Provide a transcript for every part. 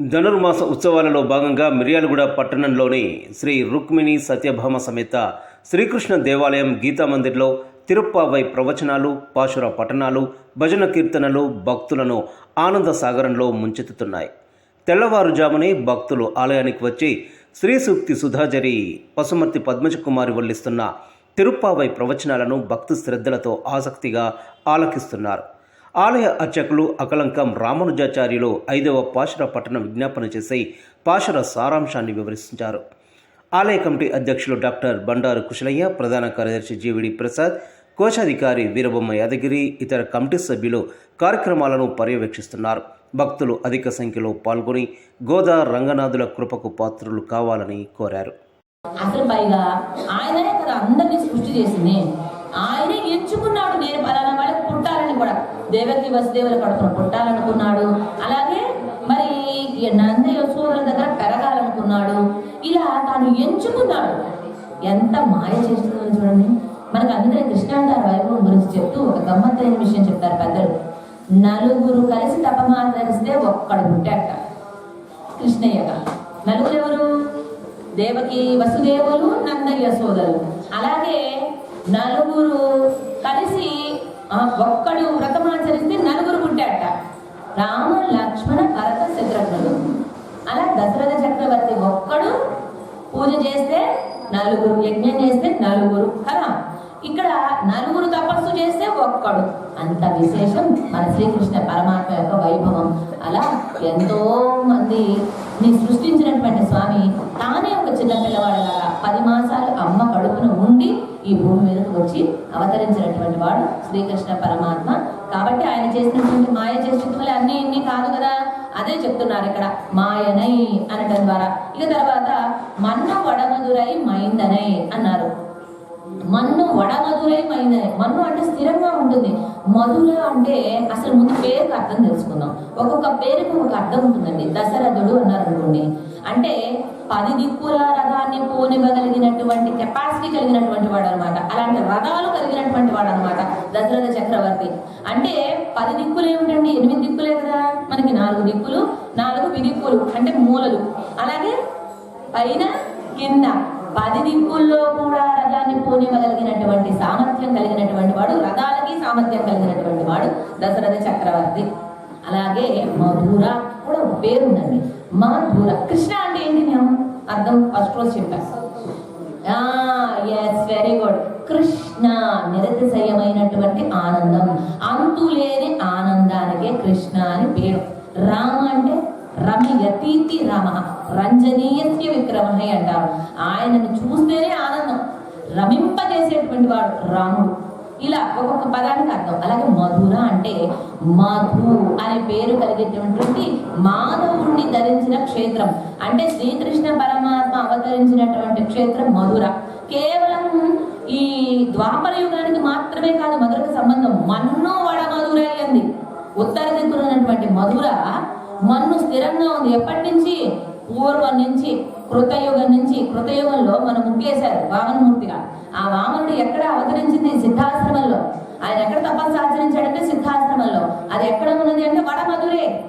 ధనుర్మాస ఉత్సవాలలో భాగంగా మిర్యాలగూడ పట్టణంలోని శ్రీ రుక్మిణి సత్యభామ సమేత శ్రీకృష్ణ దేవాలయం గీతా మందిర్లో తిరుప్పావై ప్రవచనాలు పాశుర పఠనాలు భజన కీర్తనలు భక్తులను ఆనంద సాగరంలో ముంచెత్తుతున్నాయి. తెల్లవారుజామునే భక్తులు ఆలయానికి వచ్చి శ్రీ సూక్తి సుధాజరి పశుమర్తి పద్మజ కుమారి వల్లిస్తున్న తిరుప్పావై ప్రవచనాలను భక్తు శ్రద్ధలతో ఆసక్తిగా ఆలకిస్తున్నారు. ఆలయ అర్చకులు అకలంకం రామానుజాచార్యులు ఐదవ పాశుర పట్టణం విజ్ఞాపన చేసి పాశుర సారాంశాన్ని వివరించారు ఆలయ కమిటీ అధ్యక్షులు డాక్టర్ బండారు కుశలయ్య ప్రధాన కార్యదర్శి జీవిడి ప్రసాద్ కోశాధికారి వీరబొమ్మ యాదగిరి ఇతర కమిటీ సభ్యులు కార్యక్రమాలను పర్యవేక్షిస్తున్నారు. భక్తులు అధిక సంఖ్యలో పాల్గొని గోదా రంగనాథుల కృపకు పాత్రులు కావాలని కోరారు. అసలు పైగా ఆయననే కదా అందరినీ సృష్టి చేసింది. ఆయనే ఎంచుకున్నాడు నేను పలానా వాళ్ళకి పుట్టాలని కూడా. దేవకి వసుదేవుల కడుపున పుట్టాలనుకున్నాడు. అలాగే మరి ఈ యశోదల దగ్గర పెరగాలనుకున్నాడు. ఇలా తాను ఎంచుకున్నాడు. ఎంత మాయ చేస్తుందో చూడండి. మనకు అందుకనే కృష్ణాండార వైభవం గురించి చెప్తూ ఒక గమ్మత్తైన విషయం చెప్తారు పెద్దలు. నలుగురు కలిసి తపమాచరిస్తే ఒక్కడు పుట్టాట కృష్ణయ్యగా. నలుగురు ఎవరు దేవకి వసుదేవులు నందయ్య సోదరులు. అలాగే నలుగురు కలిసి ఒక్కడు ఒక్కడు వ్రతమాచరిస్తే నలుగురు ఉంటాడట రామ లక్ష్మణ భరత శత్రుఘ్నుడు. అలా దశరథ చక్రవర్తి ఒక్కడు పూజ చేస్తే నలుగురు యజ్ఞం చేస్తే నలుగురు కదా? ఇక్కడ నలుగురు తపస్సు చేస్తే ఒక్కడు. అంత విశేషం మన శ్రీకృష్ణ పరమాత్మ యొక్క వైభవం. అలా ఎంతో మంది ని సృష్టించినటువంటి స్వామి తానే ఒక చిన్న పిల్లవాడు పది మాసాలు అమ్మ కడుపున ఉండి ఈ భూమి మీదకు వచ్చి అవతరించినటువంటి వాడు శ్రీకృష్ణ పరమాత్మ. కాబట్టి ఆయన చేసినటువంటి మాయ చేసినటువంటి అన్ని ఇన్ని కాదు కదా? అదే చెప్తున్నారు ఇక్కడ మాయనై అనటం ద్వారా. ఇక తర్వాత మన్ను వడమదురై మైందనై అన్నారు. మన్ను వడమధురై మైందనై మన్ను అంటే స్థిరంగా ఉంటుంది. మధుర అంటే అసలు ముందు పేరుకు అర్థం తెలుసుకుందాం. ఒక్కొక్క పేరుకు ఒక అర్థం ఉంటుందండి. దశరథుడు అన్నారు అనుకోండి. అంటే పది దిక్కుల రథాన్ని పోనివ్వగలిగినటువంటి కెపాసిటీ కలిగినటువంటి వాడు అనమాట అలాంటి రథాలు కలిగినటువంటి వాడు అనమాట దశరథ చక్రవర్తి. అంటే పది దిక్కులు ఏమిటండి? ఎనిమిది దిక్కులే కదా. మనకి నాలుగు దిక్కులు నాలుగు విదిక్కులు అంటే మూలలు. అలాగే పైన కింద. పది దిక్కుల్లో కూడా రథాన్ని పోనివ్వగలిగినటువంటి సామర్థ్యం కలిగినటువంటి వాడు రథాలకి సామర్థ్యం కలిగినటువంటి వాడు దశరథ చక్రవర్తి. అలాగే మధుర కూడా ఒక పేరు మధుర. కృష్ణ అంటే ఏంటి నేను? అర్థం ఫస్ట్ రోజు చెప్పాను ఎస్ వెరీ గుడ్ కృష్ణ నిరతిశయమైనటువంటి ఆనందం. అంతులేని ఆనందానికే కృష్ణ అని పేరు. రామ అంటే రమయతీతి రమ. రంజనీయస్య విక్రమ అంటారు. ఆయనను చూస్తేనే ఆనందం. రమింపజేసేటువంటి వాడు రాముడు. ఇలా ఒక్కొక్క పదానికి అర్థం. అలాగే మధుర అంటే మధు అనే పేరు కలిగేటటువంటి మాధవుణ్ణి ధరించిన క్షేత్రం. అంటే శ్రీకృష్ణ పరమాత్మ అవతరించినటువంటి క్షేత్రం మధుర. కేవలం ఈ ద్వాపర యుగానికి మాత్రమే కాదు మధురకు సంబంధం. మన్నో వడ మధురై అంది. ఉత్తర దిక్కున ఉన్నటువంటి మధుర మన్ను స్థిరంగా ఉంది. ఎప్పటి నుంచి? పూర్వం నుంచి కృతయుగం నుంచి. కృతయుగంలో మనం ముక్కేశారు వామనమూర్తిగా. ఆ వామనుడు ఎక్కడ అవతరించింది? సిద్ధాశ్రమంలో. ఆయన ఎక్కడ తపస్సు ఆచరించాడంటే సిద్ధాశ్రమంలో. అది ఎక్కడ ఉన్నది అంటే వడమధురే.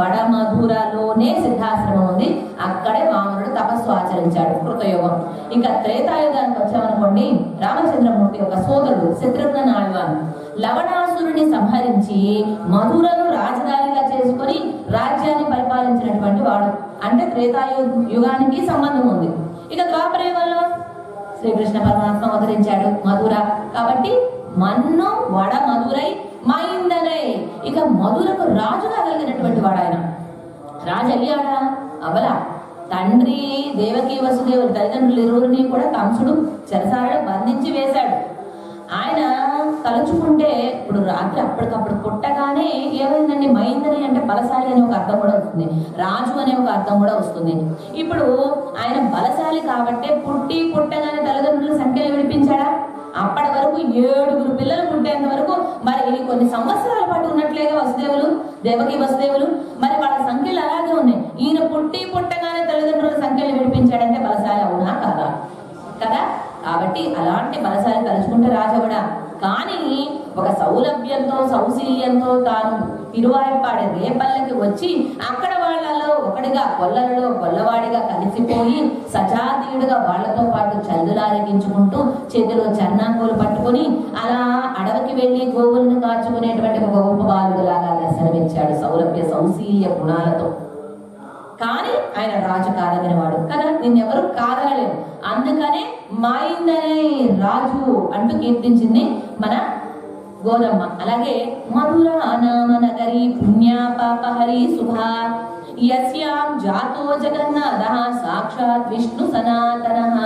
వడమధురలోనే సిద్ధాశ్రమం ఉంది. అక్కడే వామనుడు తపస్సు ఆచరించాడు కృతయుగం. ఇంకా త్రేతాయుగానికి వచ్చామనుకోండి రామచంద్రమూర్తి యొక్క సోదరుడు శత్రుఘ్న లవణా రాక్షసుని సంహరించి మధురను రాజధానిగా చేసుకొని రాజ్యాన్ని పరిపాలించినటువంటి వాడు. అంటే త్రేతాయు యుగానికి సంబంధం ఉంది. ఇక ద్వాపర యుగంలో శ్రీకృష్ణ పరమాత్మ అవతరించాడు మధుర. కాబట్టి మన్ను వడ మధురై మైందనై. ఇక మధురకు రాజుగా కలిగినటువంటి వాడు ఆయన. రాజు అయ్యాడా? అవలా. తండ్రి దేవకి వసుదేవుడు తల్లిదండ్రులు ఇరువురిని కూడా కంసుడు చెరసాలలో బంధించి వేశాడు. ఆయన తలుచుకుంటే ఇప్పుడు రాత్రి అప్పటికప్పుడు పుట్టగానే ఏమైందండి? మైందని అంటే బలశాలి అనే ఒక అర్థం కూడా వస్తుంది. రాజు అనే ఒక అర్థం కూడా వస్తుంది. ఇప్పుడు ఆయన బలశాలి కాబట్టే పుట్టి పుట్టగానే తల్లిదండ్రుల సంఖ్యను విడిపించాడా? అప్పటి వరకు ఏడుగురు పిల్లలు పుట్టేంత వరకు మరి కొన్ని సంవత్సరాల పాటు ఉన్నట్లేగా వసుదేవులు దేవకి వసుదేవులు మరి వాళ్ళ సంఖ్యలు అలాగే ఉన్నాయి. ఈయన పుట్టి పుట్టగానే తల్లిదండ్రుల సంఖ్యలు విడిపించాడంటే బలశాలి అవునా? కదా? కదా? కాబట్టి అలాంటి బలశాలి తలుచుకుంటే రాజవడా కూడా సౌలభ్యంతో సౌశీల్యంతో తాను తిరువాయిపాడే రేపల్లకి వచ్చి అక్కడ వాళ్ళలో ఒకటిగా కొల్లలలో కొల్లవాడిగా కలిసిపోయి సజాతీయుడుగా వాళ్ళతో పాటు చందులారగించుకుంటూ చేతిలో చర్నాంగులు పట్టుకొని అలా అడవికి వెళ్ళి గోవులను కాచుకునేటువంటి ఒక గొప్ప బాలుగులాగా దర్శనమిచ్చాడు సౌలభ్య సౌశీల్య గుణాలతో. కానీ ఆయన రాజు కాదగిన వాడు కదా నిన్నెవరు కాదనలేరు అందుకనే మైందనే రాజు అంటూ కీర్తించింది మన గోరమ్మ అలాగే మధుర నామ నగరి పుణ్య పాపహరి శుభ యస్యాం జాతో జగన్నాథ సాక్షాత్ విష్ణు సనాతన.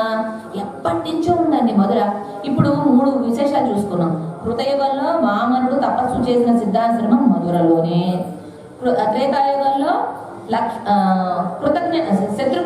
ఎప్పటి నుంచో ఉందండి మధుర. ఇప్పుడు మూడు విశేషాలు చూసుకున్నాం కృతయుగంలో వామనుడు తపస్సు చేసిన సిద్ధాశ్రమం మధురలోనే. కృ- త్రేతాయుగంలో లక్ష ఆ, కృతజ్ఞ శత్రు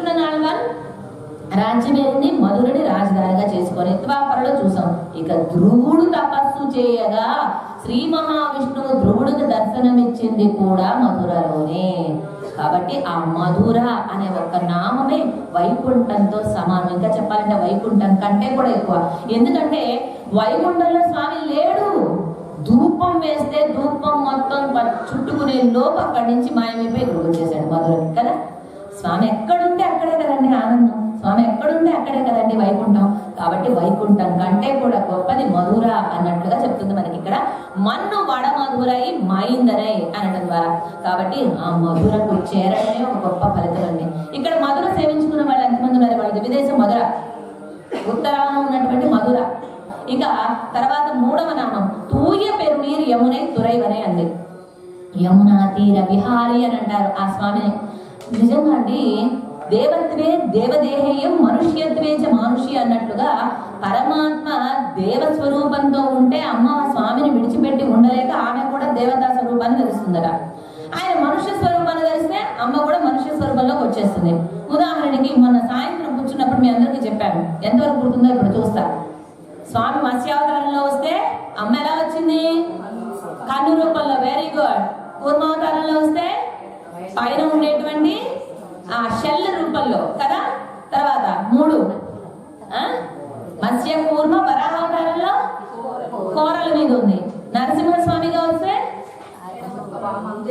రాజ్యమేరింది మధురని రాజధానిగా చేసుకొని ద్వాపరలో చూసాం. ఇక ధ్రువుడు తపస్సు చేయగా శ్రీ మహావిష్ణువు ధ్రువుడికి దర్శనమిచ్చింది కూడా మధురలోనే. కాబట్టి ఆ మధుర అనే ఒక నామమే వైకుంఠంతో సమానం. ఇంకా చెప్పాలంటే వైకుంఠం కంటే కూడా ఎక్కువ. ఎందుకంటే వైకుంఠంలో స్వామి లేడు. ధూపం వేస్తే ధూపం మొత్తం ప- చుట్టుకునే లోపు అక్కడి నుంచి మాయమైపోయి ఇక్కడికి వచ్చేసాడు మధురకి కదా? స్వామి ఎక్కడుంటే అక్కడే కదండి ఆనందం. స్వామి ఎక్కడుంటే అక్కడే కదండి వైకుంఠం. కాబట్టి వైకుంఠం కంటే కూడా గొప్పది మధుర అన్నట్లుగా చెప్తుంది మనకి ఇక్కడ. మన్ను వడ మధురై మైందనై అనడం ద్వారా. కాబట్టి ఆ మధురకు చేరడమే ఒక గొప్ప ఫలితం అండి. ఇక్కడ మధుర సేవించుకున్న వాళ్ళు ఎంతమంది ఉన్నారు? వాళ్ళది విదేశం మధుర. ఉత్తరాన ఉన్నటువంటి మధుర. ఇక తర్వాత మూడవ నామం. తూయ పెరునీరు యమునై తురైవనే అంది. యమునా తీర విహారి అని అంటారు ఆ స్వామిని. నిజంగా అండి దేవత్వే దేవదేహేయం మనుష్యత్వే చ మానుషి అన్నట్లుగా పరమాత్మ దేవ స్వరూపంతో ఉంటే అమ్మ స్వామిని విడిచిపెట్టి ఉండలేక ఆమె కూడా దేవతా స్వరూపాన్ని తెలుస్తుందట ఆయన మనుష్య స్వరూపాన్ని తెలిస్తే అమ్మ కూడా మనుష్య స్వరూపంలోకి వచ్చేస్తుంది. ఉదాహరణకి మొన్న సాయంత్రం కూర్చున్నప్పుడు మీ అందరికీ చెప్పాను. ఎంతవరకు గుర్తుందో ఇప్పుడు చూస్తా. స్వామి మత్స్యావతారంలో వస్తే అమ్మ ఎలా వచ్చింది? కన్ను రూపంలో వెరీ గుడ్ కూర్మావతారంలో వస్తే పైన ఉండేటువంటి ఆ షెల్ రూపంలో కదా? తర్వాత మూడు. మత్స్య కూర్మ వరాహావతారంలో కోరల మీద ఉంది. నరసింహస్వామిగా వస్తే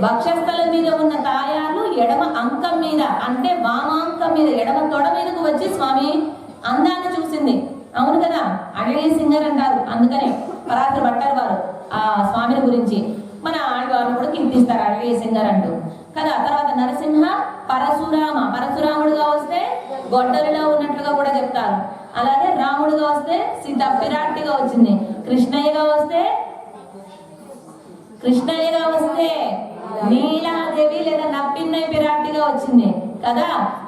వక్షస్థలం మీద ఉన్న తాయాలు ఎడమ అంకం మీద అంటే వామాంకం మీద ఎడమ తొడ మీదకు వచ్చి స్వామి అందాన్ని చూసింది. అవును కదా? అడవి సింగర్ అంటారు. అందుకనే పరాత్రి పట్టారు వారు ఆ స్వామిని గురించి. మన ఆడవారు కూడా కీర్తిస్తారు అడవి సింగర్ అంటూ. కదా తర్వాత నరసింహ పరశురామ. పరశురాముడుగా వస్తే గొడ్డలిలో ఉన్నట్లుగా కూడా చెప్తారు. అలాగే రాముడుగా వస్తే సీత పిరాట్టిగా వచ్చింది. కృష్ణయ్యగా వస్తే కృష్ణయ్యగా వస్తే నీలాదేవి లేదా నప్పిన్నయ్య పిరాటిగా వచ్చింది కదా.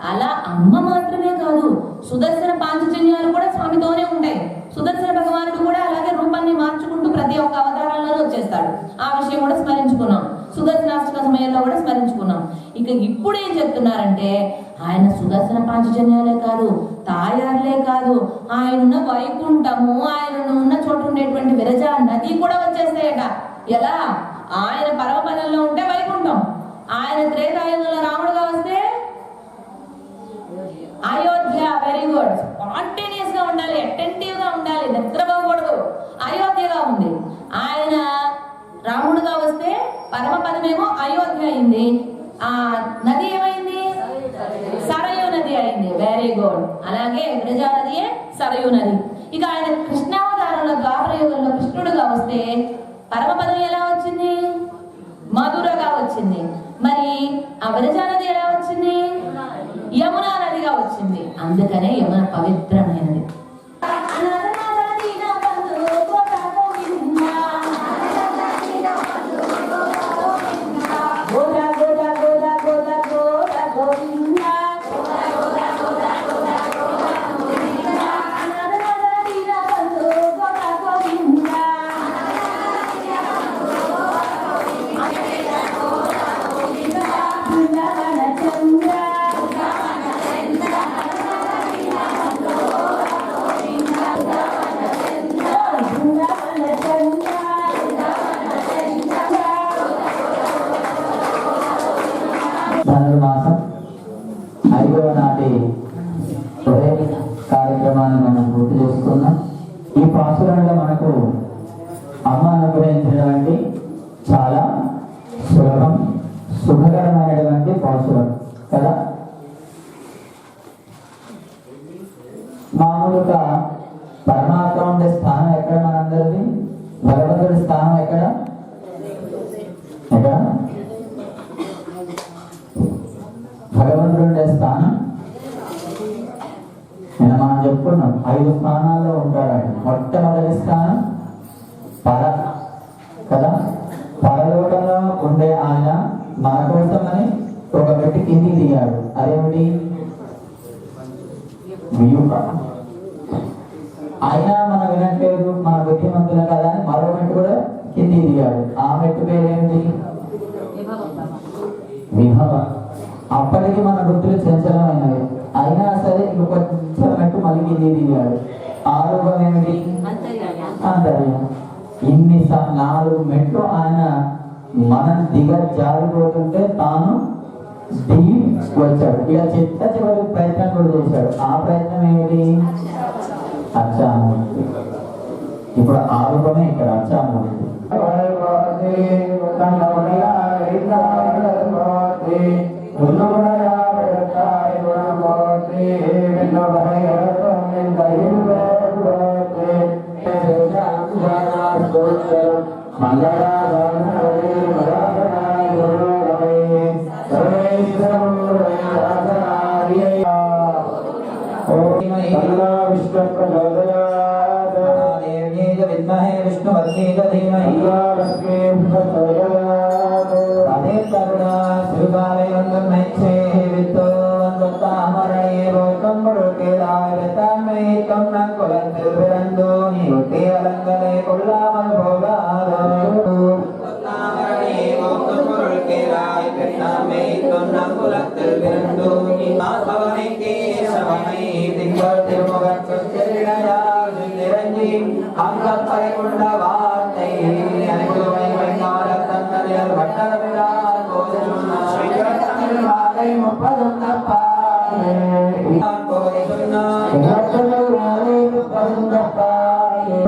అలా అమ్మ మాత్రమే కాదు సుదర్శన పాంచజన్యాలు కూడా స్వామితోనే ఉంటాయి. సుదర్శన భగవానుడు కూడా అలాగే రూపాన్ని మార్చుకుంటూ ప్రతి ఒక్క అవతారంలోనూ వచ్చేస్తాడు. ఆ విషయం కూడా స్మరించుకున్నాం. సుదర్శనాష్టక సమయంలో కూడా స్మరించుకున్నాం. ఇక ఇప్పుడు ఏం చెప్తున్నారంటే ఆయన సుదర్శన పాంచజన్యాలే కాదు తాయారులే కాదు. ఆయన ఉన్న వైకుంఠము ఆయన ఉన్న చోట ఉండేటువంటి విరజ నది కూడా వచ్చేస్తాయట. ఎలా? ఆయన పరమపదంలో ఉంటే వైకుంఠం. ఆయన త్రేతాయుధంలో రాముడు వస్తే అయోధ్య వెరీ గుడ్ స్పాంటేనియస్గా ఉండాలి అటెంటివ్గా ఉండాలి నిద్రపోకూడదు అయోధ్యగా ఉంది ఆయన రాముడుగా వస్తే పరమపదమేమో అయింది ఆ నది ఏమైంది? సరయు నది అయింది. వెరీ గుడ్ అలాగే గిరిజా నదియే సరయు నది. ఇక ఆయన కృష్ణావతారంలో ద్వాపర యుగంలో కృష్ణుడుగా వస్తే పరమపదం ఎలా వచ్చింది? మధురగా వచ్చింది. మరి ఆ నది ఎలా వచ్చింది? యమునా నదిగా వచ్చింది. అందుకనే యమున పవిత్రమైనది. మామూలుగా పరమాత్మ ఉండే స్థానం ఎక్కడ మనందరిది? భగవంతుడి స్థానం ఎక్కడ? ఎక్కడ? భగవంతుడు ఉండే స్థానం? నిన్న మనం చెప్పుకున్నాం ఐదు స్థానాల్లో ఉంటాడు మొట్టమొదటి స్థానం పర. కదా? పరలోకంలో ఉండే ఆయన మన కోసమని ఒక పెట్టి కింది దిగాడు. అదేమిటి? వ్యూహ అయినా మనం వినట్లేదు మన బుద్ధిమంతులు కదా అని మరో మెట్టు కూడా కింది దిగాడు. ఆ మెట్టు పేరేంటి? విభవ. అప్పటికి మన వృత్తులు చంచలమైనవి. అయినా సరే ఇంకొక మెట్టు మళ్ళీ కింది దిగాడు. ఆ రూపం ఏమిటి? అంతర్యం ఇన్ని నాలుగు మెట్లు ఆయన మనం దిగ జారిపోతుంటే తాను దిగి వచ్చాడు. ఇలా చెత్త చివరి ప్రయత్నం కూడా చేశాడు. ఆ ప్రయత్నం ఏమిటి? అచ్చామూర్తి ఇప్పుడు ఆ రూపమే ఇక్కడ అచ్చామూర్తి విష్ణు विष्णुवर्गेत धीमहि तदे करुणा श्रीबालयन्दं नैच्छे वित्तो वन्दतामरणे रोकं முழுக்கேதாயிரத்தான்மையை தொன்னன் குலத்தில் பிறந்தோ நீ ஒட்டி அலங்கலை கொள்ளாமல் போகாதோ. குலத்தில் பிறந்தோ நீ மாசவனை கேசவனை திங்கள். அங்கத்தை கொண்ட வார்த்தை. அனைத்துமை வைகார தந்ததியர் வட்டரவிடார் போதும் வார்த்தை முப்பதும் தப்பாயே கோரி சொன்னார். முப்பதும் தப்பாயே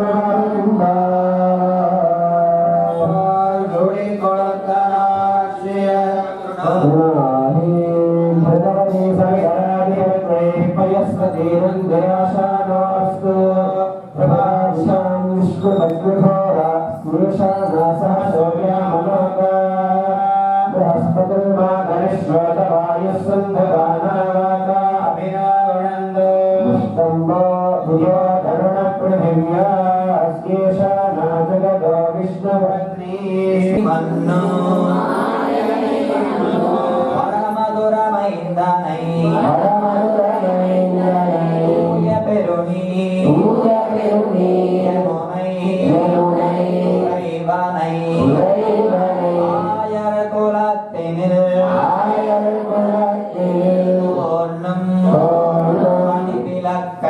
విష్ణుపత్ని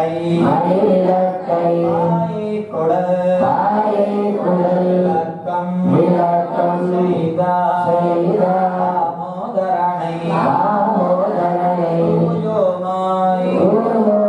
அடிலக்கை அடிலக்கை குடல் குடல் விளக்கம் விளக்கம் செய்தா செய்தா மோதரணை மோதரணை பூஜோமாய் பூஜோ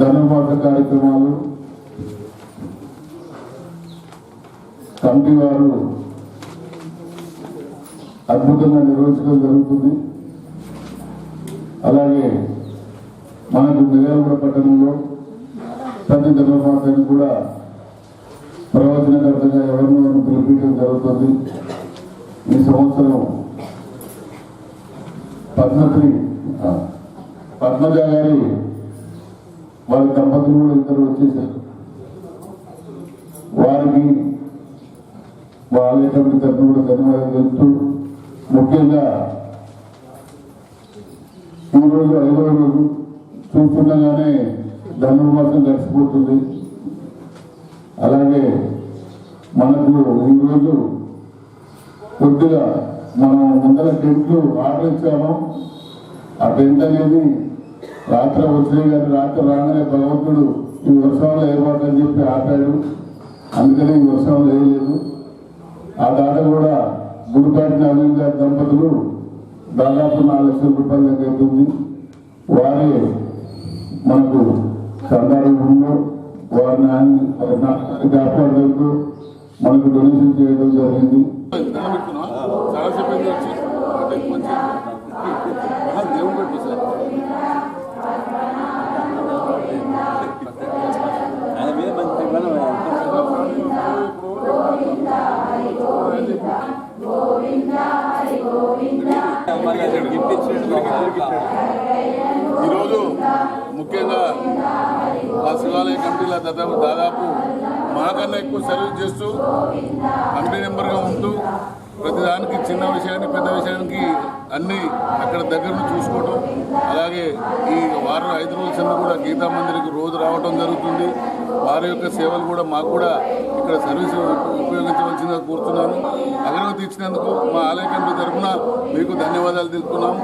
ధనుర్మాస కార్యక్రమాలు. కమిటీ వారు అద్భుతంగా నిర్వహించడం జరుగుతుంది. అలాగే మనకు మిర్యాలగూడ పట్టణంలో ప్రతి ధనుర్మాసానికి కూడా ప్రవచనకర్తగా ఎవరినో పిలిపించడం జరుగుతుంది. ఈ సంవత్సరం పద్మశ్రీ పద్మజ గారి వారి దంపతులు కూడా ఇద్దరు వచ్చేసారు వారికి వాళ్ళేటువంటి తరఫున కూడా ధన్యవాదాలు తెలుపుతూ ముఖ్యంగా ఈ రోజు ఐదవ రోజు చూస్తుండగానే ధనుర్మాసం గడిచిపోతుంది అలాగే మనకు ఈరోజు కొద్దిగా మనం ముందర టెంట్లు ఆర్డర్ ఇచ్చాము. ఆ టెంట్ అనేది రాత్రి వచ్చినాయి కానీ రాత్రి రాగానే భగవంతుడు ఈ వర్షంలో ఏర్పాటని చెప్పి ఆపాడు. అందుకని ఈ వర్షంలో వేయలేదు ఆ దాట కూడా గుడిపాటి నవీన్ గారి దంపతులు దాదాపు నాలుగు లక్షల రూపాయల దాకా వారే మనకు సందర్భంలో వారిని ఆయన కాపాడేందుకు మనకు డొనేషన్ చేయడం జరిగింది. ఈరోజు ముఖ్యంగా ఆ శివాలయ కంపెనీలో దాదాపు దాదాపు మాకన్నా ఎక్కువ సర్వీస్ చేస్తూ కమిటీ మెంబర్గా ఉంటూ ప్రతిదానికి చిన్న విషయానికి పెద్ద విషయానికి అన్ని అక్కడ దగ్గర చూసుకోవటం. అలాగే ఈ వారం ఐదు రోజుల కింద కూడా గీతా మందిరికి రోజు రావడం జరుగుతుంది. వారి యొక్క సేవలు కూడా మాకు కూడా ఇక్కడ సర్వీస్ ఉపయోగించవలసిందిగా కోరుతున్నాను. అగరవతి ఇచ్చినందుకు మా ఆలయ కమిటీ తరఫున మీకు ధన్యవాదాలు తెలుపుతున్నాము.